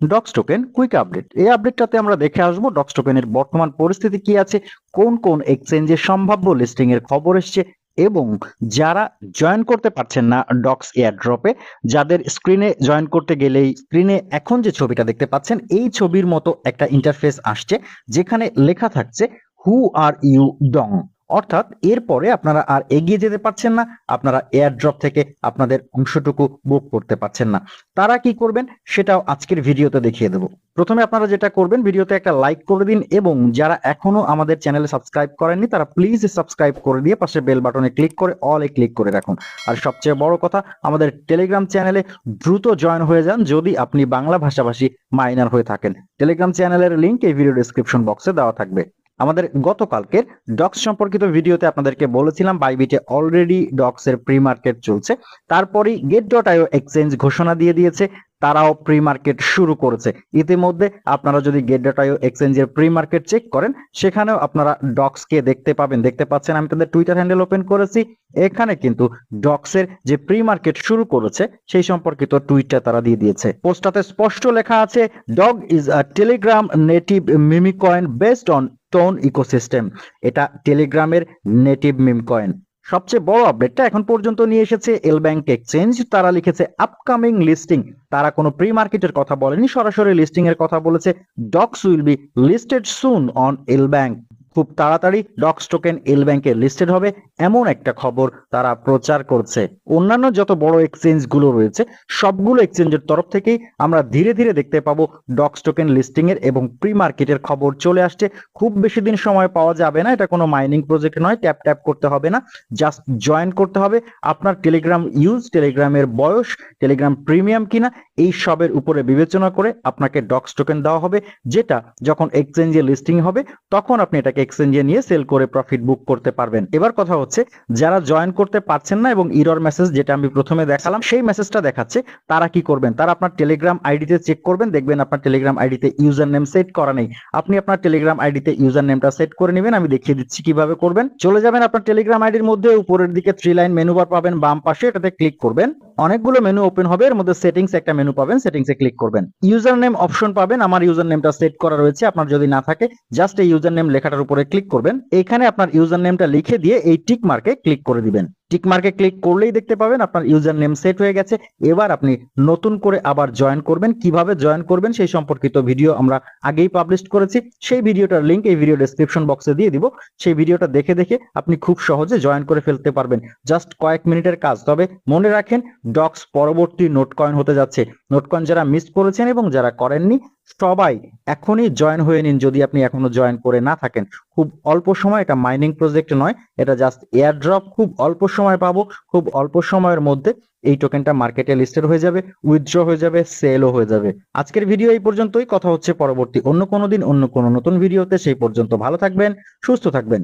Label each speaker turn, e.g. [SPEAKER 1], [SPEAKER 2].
[SPEAKER 1] Docs token quick update এই আপডেটটাতে আমরা দেখে আসব ডক্স টোকেনের বর্তমান পরিস্থিতি কি আছে, কোন কোন এক্সচেঞ্জে সম্ভাব্য লিস্টিং এর খবর এসছে এবং যারা জয়েন করতে পারছেন না ডক্স এয়ারড্রপে যাদের স্ক্রিনে জয়েন করতে গেলেই স্ক্রিনে এখন যে ছবিটা দেখতে পাচ্ছেন, এই ছবির মতো একটা ইন্টারফেস আসছে যেখানে লেখা থাকছে হু আর ইউ ডং অর্থাৎ এরপরে আপনারা আর এগিয়ে যেতে পারছেন না, আপনারা এয়ারড্রপ থেকে আপনাদের অংশটুকু বুক করতে পারছেন না। তারা কি করবেন সেটাও আজকের ভিডিওতে দেখিয়ে দেবো। প্রথমে আপনারা যেটা করবেন, ভিডিওতে একটা লাইক করে দিন এবং যারা এখনও আমাদের চ্যানেলে সাবস্ক্রাইব করেননি, তারা প্লিজ সাবস্ক্রাইব করে দিয়ে পাশে বেল বাটনে ক্লিক করে অল এ ক্লিক করে রাখুন। আর সবচেয়ে বড় কথা, আমাদের টেলিগ্রাম চ্যানেলে দ্রুত জয়েন হয়ে যান যদি আপনি বাংলা ভাষাভাষী মাইনার হয়ে থাকেন। টেলিগ্রাম চ্যানেলের লিংক এই ভিডিও ডিসক্রিপশন বক্সে দেওয়া থাকবে। আমাদের গতকালকের ডক্স সম্পর্কিত ভিডিওতে আপনাদেরকে বলেছিলাম বাইবিটে অলরেডি ডক্স এর প্রি মার্কেট চলছে। তারপরেই গেট ডট আইও এক্সচেঞ্জ ঘোষণা দিয়ে দিয়েছে, তারাও প্রি মার্কেট শুরু করেছে। ইতিমধ্যে আপনারা যদি গেট ডট আইও এক্সচেঞ্জের প্রি মার্কেট চেক করেন, সেখানেও আপনারা ডক্স কে দেখতে পাবেন। দেখতে পাচ্ছেন, আমি তাদের টুইটার হ্যান্ডেল ওপেন করেছি। এখানে কিন্তু ডক্সের যে প্রি মার্কেট শুরু করেছে, সেই সম্পর্কিত টুইটটা তারা দিয়ে দিয়েছে। পোস্টটাতে স্পষ্ট লেখা আছে dog is a Telegram native memecoin based on TON ecosystem এটা টেলিগ্রামের নেটিভ মিম কয়েন সবচেয়ে বড় আপডেটটা এখন পর্যন্ত নিয়ে এসেছে এল ব্যাংক এক্সচেঞ্জ তারা লিখেছে আপকামিং লিস্টিং তারা কোনো প্রি মার্কেটের কথা বলেনি, সরাসরি লিস্টিং এর কথা বলেছে। Dogs will be listed soon on L bank খুব তাড়াতাড়ি ডক্স টোকেন এল ব্যাংকে লিস্টেড হবে এমন একটা খবর তারা প্রচার করছে। অন্যান্য যত বড় এক্সচেঞ্জগুলো রয়েছে, সবগুলো এক্সচেঞ্জের তরফ থেকেই আমরা ধীরে ধীরে দেখতে পাবো ডক্স টোকেন লিস্টিং এর এবং প্রি মার্কেটের খবর চলে আসছে। খুব বেশি দিন সময় পাওয়া যাবে না, এটা কোনো মাইনিং প্রজেক্ট নয়, ট্যাপ ট্যাপ করতে হবে না, জাস্ট জয়েন করতে হবে। আপনার টেলিগ্রাম ইউজ, টেলিগ্রামের বয়স, টেলিগ্রাম প্রিমিয়াম কিনা এই সবের উপরে বিবেচনা করে আপনাকে ডক্স টোকেন দেওয়া হবে, যেটা যখন এক্সচেঞ্জে লিস্টিং হবে, তখন আপনি এটাকে এক্সচেঞ্জে নিয়ে সেল করে প্রফিট বুক করতে পারবেন। এবার কথা হচ্ছে, যারা জয়েন করতে পারছেন না এবং ইরর মেসেজ যেটা আমি প্রথমে দেখালাম, সেই মেসেজটা দেখাচ্ছে, তারা কি করবেন? তারা আপনার টেলিগ্রাম আইডিতে চেক করবেন, দেখবেন আপনার টেলিগ্রাম আইডিতে ইউজার নেম সেট করা নেই। আপনি আপনার টেলিগ্রাম আইডিতে ইউজার নেমটা সেট করে নেবেন, আমি দেখিয়ে দিচ্ছি কীভাবে করবেন। চলে যাবেন আপনার টেলিগ্রাম আইডির মধ্যে, উপরের দিকে থ্রি লাইন মেনু বার পাবেন, বাম পাশে এটাতে ক্লিক করবেন। অনেকগুলো মেনু ওপেন হবে, এর মধ্যে সেটিংস একটা মেনু পাবেন সেটিংসে ক্লিক করবেন। ইউজার নেম অপশন পাবেন, আমার ইউজার নেমটা সেট করা রয়েছে, আপনার যদি না থাকে জাস্ট এই ইউজার নেম লেখাটার উপরে ক্লিক করবেন। এখানে আপনার ইউজার নেমটা লিখে দিয়ে এই টিক মার্কে ক্লিক করে দিবেন। টিক মার্কে ক্লিক করলেই দেখতে পাবেন আপনার ইউজার নেম সেট হয়ে গেছে। এবার আপনি নতুন করে আবার জয়েন করবেন। কীভাবে জয়েন করবেন সেই সম্পর্কিত ভিডিও আমরা আগেই পাবলিশ করেছি। সেই ভিডিওটার লিঙ্ক এই ভিডিও ডেসক্রিপশন বক্সে দিয়ে দিব। সেই ভিডিওটা দেখে দেখে আপনি খুব সহজে জয়েন করে ফেলতে পারবেন। জাস্ট কয়েক মিনিটের কাজ। তবে মনে রাখেন ডক্স পরবর্তী নোট কয়েন হতে যাচ্ছে। নোট কয়েন যারা মিস করেছেন এবং যারা করেননি সবাই এখনই জয়েন হয়ে নিন যদি আপনি এখনও জয়েন করে না থাকেন। খুব অল্প সময়, এটা মাইনিং প্রজেক্ট নয়, এটা জাস্ট এয়ার ড্রপ খুব অল্প সময় পাবো, খুব অল্প সময়ের মধ্যে এই টোকেনটা মার্কেটে লিস্টেড হয়ে যাবে উইথড্র হয়ে যাবে সেলও হয়ে যাবে। আজকের ভিডিও এই পর্যন্তই, কথা হচ্ছে পরবর্তী অন্য কোনো দিন, অন্য কোনো নতুন ভিডিওতে সেই পর্যন্ত ভালো থাকবেন, সুস্থ থাকবেন।